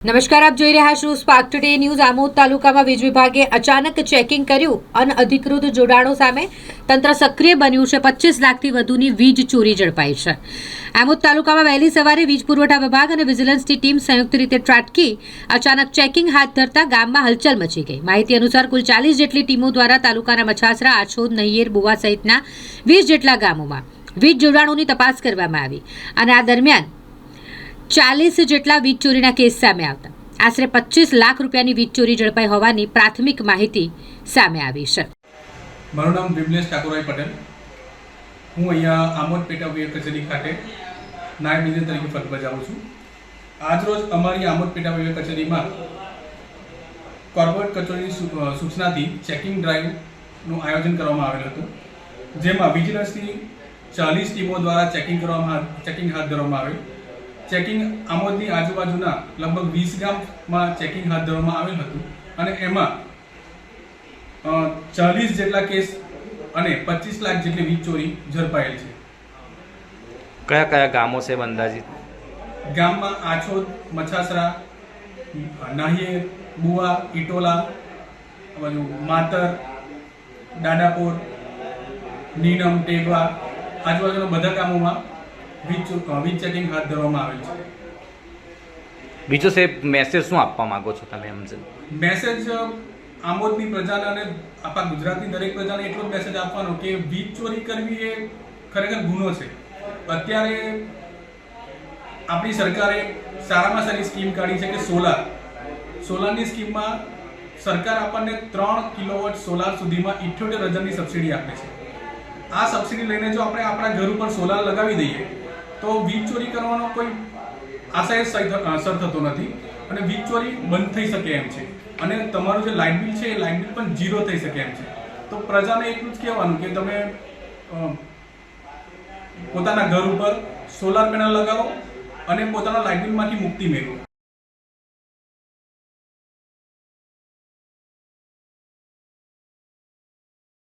નમસ્કાર, આપ જોઈ રહ્યા છો સ્પાર્ક ટુડે ન્યૂઝ આમોદ તાલુકામાં વીજ વિભાગે અચાનક ચેકિંગ કર્યું. અનઅધિકૃત જોડાણો સામે તંત્ર સક્રિય બન્યું છે. પચીસ લાખથી વધુની વીજ ચોરી ઝડપાઈ છે. આમોદ તાલુકામાં વહેલી સવારે વીજ પુરવઠા વિભાગ અને વિજિલન્સની ટીમ સંયુક્ત રીતે ત્રાટકી, અચાનક ચેકિંગ હાથ ધરતા ગામમાં હલચલ મચી ગઈ. માહિતી અનુસાર કુલ ચાલીસ જેટલી ટીમો દ્વારા તાલુકાના મછાસરા, આછોદ, નૈયેર, બુવા સહિતના વીસ જેટલા ગામોમાં વીજ જોડાણોની તપાસ કરવામાં આવી. અને આ દરમિયાન ચાલીસ જેટલા વીજ ચોરીના કેસ સામે આવતા. આશરે પચીસ લાખ રૂપિયાની વીજ ચોરી ઝડપાઈ હોવાની પ્રાથમિક માહિતી સામે આવી છે. મારું નામ વિમલેશ ઠાકોરભાઈ પટેલ. હું અહીંયા આમોદ પેટા વીર કચેરી ખાતે નાયબ ઇજનેર તરીકે ફરજ બજાવું છું. આજરોજ અમારી આમોદ પેટા વીર કચેરીમાં કોર્પોરેટ કચેરીની સૂચનાથી ચેકિંગ ડ્રાઈવનું આયોજન કરવામાં આવેલું હતું. જેમાં વિજિલન્સની ચાલીસ ટીમો દ્વારા ચેકિંગ કરવામાં, ચેકિંગ હાથ ધરવામાં આવેલ. ચેકિંગ આમોદની આજુબાજુના લગભગ વીસ ગામમાં ચેકિંગ હાથ ધરવામાં આવેલ હતું. અને એમાં ચાલીસ જેટલા કેસ અને પચીસ લાખ જેટલી વીજ ચોરી ઝડપાયેલ છે. કયા કયા ગામો છે અંદાજિત? ગામમાં આછોદ મછાસરા નાહિયેર બુવા ઇટોલા બાજુ માતર દાડાપોર નીનમ ટેગવા આજુબાજુના બધા ગામોમાં વીજ વીજ ચેકિંગ હાથ ધરવામાં આવેલ છે. બીજો સાહેબ મેસેજ શું આપવા માંગો છો તમે એમ મેસેજ આમોદની પ્રજાને અને આપણા ગુજરાતની દરેક પ્રજાને એટલો જ મેસેજ આપવાનો કે વીજ ચોરી કરવી એ ખરેખર ગુનો છે. અત્યારે આપણી સરકારે સારામાં સારી સ્કીમ કાઢી છે કે સોલાર. સોલારની સ્કીમમાં સરકાર આપણને ત્રણ કિલોવોટ સોલાર સુધીમાં ઇઠ્યોતેર હજારની સબસિડી આપે છે. આ સબસિડી લઈને જો આપણે આપણા ઘર ઉપર સોલાર લગાવી દઈએ તો વીજ ચોરી કરવાનો કોઈ આશય સર થતો નથી અને વીજ ચોરી બંધ થઈ શકે એમ છે. અને તમારું જે લાઇટ બિલ છે, એ લાઇટ બિલ પણ ઝીરો થઈ શકે એમ છે. તો પ્રજાને એટલું જ કહેવાનું કે તમે પોતાના ઘર ઉપર સોલાર પેનલ લગાવો અને પોતાના લાઇટ બિલમાંથી મુક્તિ મેળવો.